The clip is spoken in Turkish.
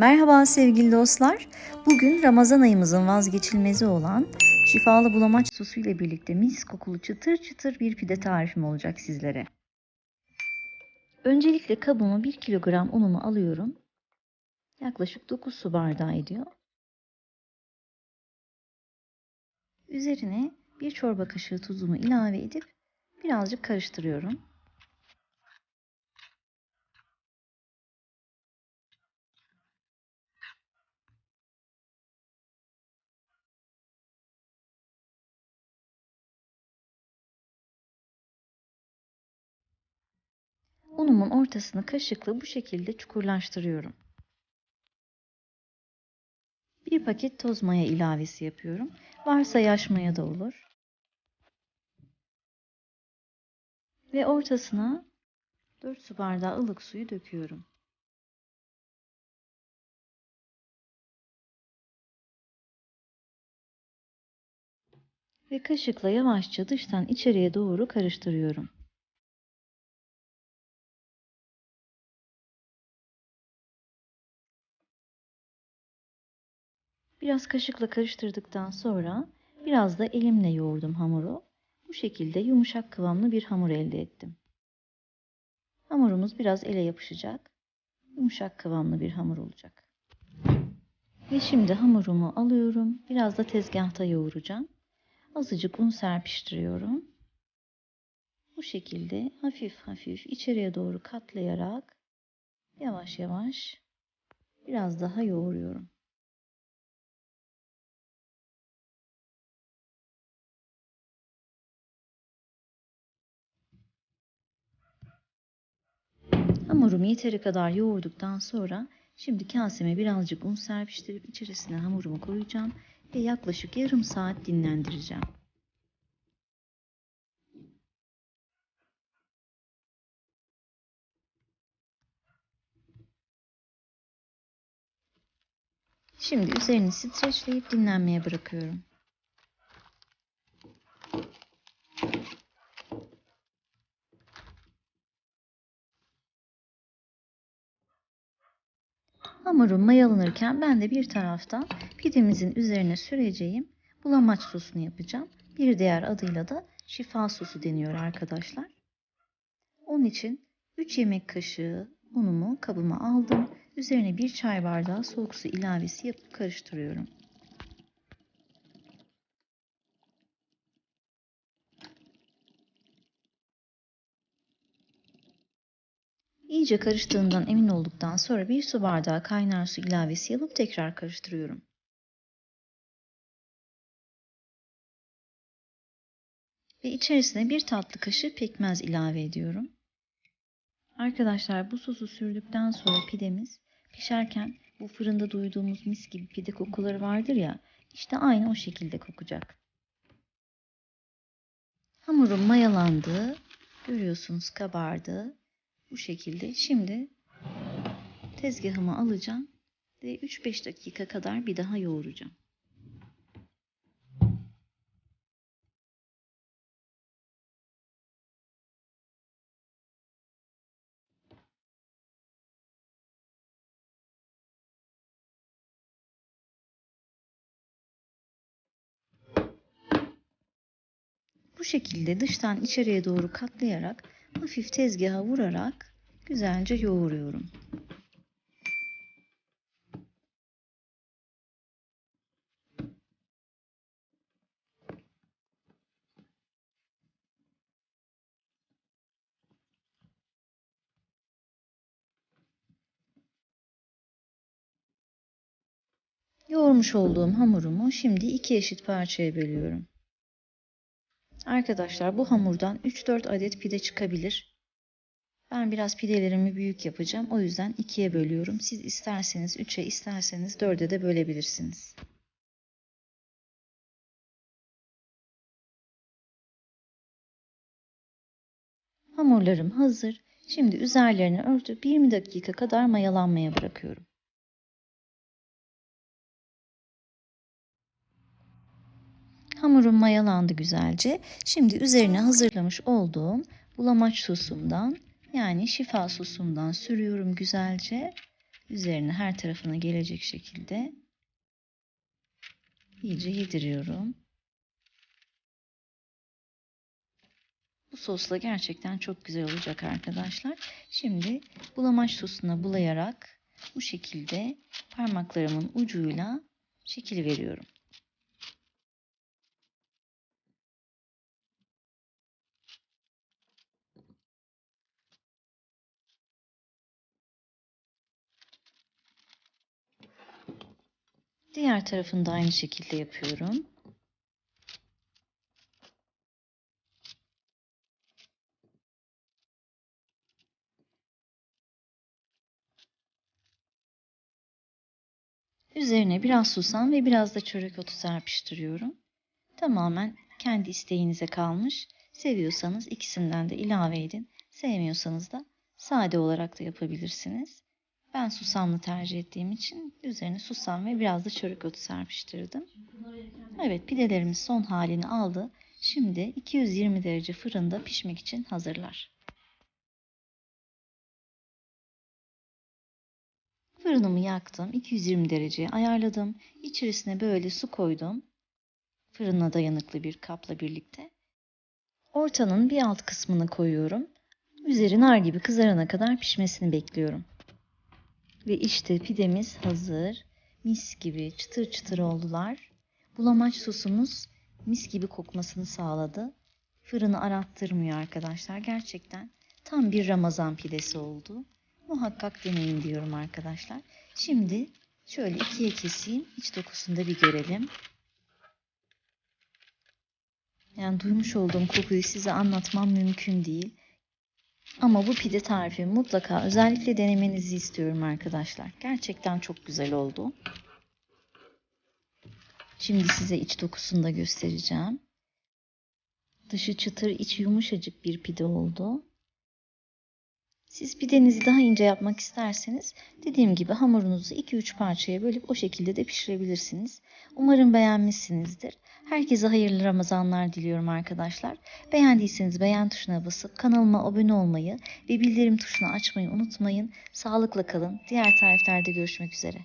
Merhaba sevgili dostlar. Bugün Ramazan ayımızın vazgeçilmezi olan şifalı bulamaç sosu ile birlikte mis kokulu çıtır çıtır bir pide tarifim olacak sizlere. Öncelikle kabıma 1 kilogram unumu alıyorum. Yaklaşık 9 su bardağı ediyor. Üzerine bir çorba kaşığı tuzumu ilave edip birazcık karıştırıyorum. Unumun ortasını kaşıkla bu şekilde çukurlaştırıyorum. Bir paket toz maya ilavesi yapıyorum. Varsa yaş maya da olur. Ve ortasına 4 su bardağı ılık suyu döküyorum. Ve kaşıkla yavaşça dıştan içeriye doğru karıştırıyorum. Biraz kaşıkla karıştırdıktan sonra biraz da elimle yoğurdum hamuru. Bu şekilde yumuşak kıvamlı bir hamur elde ettim. Hamurumuz biraz ele yapışacak. Yumuşak kıvamlı bir hamur olacak. Ve şimdi hamurumu alıyorum. Biraz da tezgahta yoğuracağım. Azıcık un serpiştiriyorum. Bu şekilde hafif hafif içeriye doğru katlayarak yavaş yavaş biraz daha yoğuruyorum. Hamurumu yeteri kadar yoğurduktan sonra şimdi kaseme birazcık un serpiştirip içerisine hamurumu koyacağım ve yaklaşık yarım saat dinlendireceğim. Şimdi üzerini streçleyip dinlenmeye bırakıyorum. Hamurum mayalanırken ben de bir taraftan pidemizin üzerine süreceğim bulamaç sosunu yapacağım. Bir diğer adıyla da şifa sosu deniyor arkadaşlar. Onun için 3 yemek kaşığı unumu kabıma aldım. Üzerine bir çay bardağı soğuk su ilavesi yapıp karıştırıyorum. İyice karıştığından emin olduktan sonra bir su bardağı kaynar su ilavesi yapıp tekrar karıştırıyorum. Ve içerisine bir tatlı kaşığı pekmez ilave ediyorum. Arkadaşlar bu sosu sürdükten sonra pidemiz pişerken bu fırında duyduğumuz mis gibi pide kokuları vardır ya işte aynı o şekilde kokacak. Hamurum mayalandı. Görüyorsunuz kabardı. Bu şekilde. Şimdi tezgahıma alacağım ve 3-5 dakika kadar bir daha yoğuracağım. Bu şekilde dıştan içeriye doğru katlayarak hafif tezgaha vurarak güzelce yoğuruyorum. Yoğurmuş olduğum hamurumu şimdi iki eşit parçaya bölüyorum. Arkadaşlar bu hamurdan 3-4 adet pide çıkabilir. Ben biraz pidelerimi büyük yapacağım. O yüzden ikiye bölüyorum. Siz isterseniz 3'e isterseniz 4'e de bölebilirsiniz. Hamurlarım hazır. Şimdi üzerlerini örtüp 20 dakika kadar mayalanmaya bırakıyorum. Hamurum mayalandı güzelce. Şimdi üzerine hazırlamış olduğum bulamaç sosumdan yani şifa sosumdan sürüyorum güzelce üzerine her tarafına gelecek şekilde iyice yediriyorum. Bu sosla gerçekten çok güzel olacak arkadaşlar. Şimdi bulamaç sosuna bulayarak bu şekilde parmaklarımın ucuyla şekil veriyorum. Diğer tarafını da aynı şekilde yapıyorum. Üzerine biraz susam ve biraz da çörek otu serpiştiriyorum. Tamamen kendi isteğinize kalmış. Seviyorsanız ikisinden de ilave edin. Sevmiyorsanız da sade olarak da yapabilirsiniz. Ben susamlı tercih ettiğim için üzerine susam ve biraz da çörek otu serpiştirdim. Evet pidelerimiz son halini aldı. Şimdi 220 derece fırında pişmek için hazırlar. Fırınımı yaktım. 220 dereceye ayarladım. İçerisine böyle su koydum. Fırına dayanıklı bir kapla birlikte. Ortanın bir alt kısmını koyuyorum. Üzeri nar gibi kızarana kadar pişmesini bekliyorum. Ve işte pidemiz hazır. Mis gibi çıtır çıtır oldular. Bulamaç sosumuz mis gibi kokmasını sağladı. Fırını arattırmıyor arkadaşlar. Gerçekten tam bir Ramazan pidesi oldu. Muhakkak deneyin diyorum arkadaşlar. Şimdi şöyle ikiye keseyim. İç dokusunu da bir görelim. Yani duymuş olduğum kokuyu size anlatmam mümkün değil. Ama bu pide tarifi mutlaka özellikle denemenizi istiyorum arkadaşlar. Gerçekten çok güzel oldu. Şimdi size iç dokusunu da göstereceğim. Dışı çıtır, içi yumuşacık bir pide oldu. Siz pidenizi daha ince yapmak isterseniz dediğim gibi hamurunuzu 2-3 parçaya bölüp o şekilde de pişirebilirsiniz. Umarım beğenmişsinizdir. Herkese hayırlı Ramazanlar diliyorum arkadaşlar. Beğendiyseniz beğen tuşuna basıp kanalıma abone olmayı ve bildirim tuşunu açmayı unutmayın. Sağlıkla kalın. Diğer tariflerde görüşmek üzere.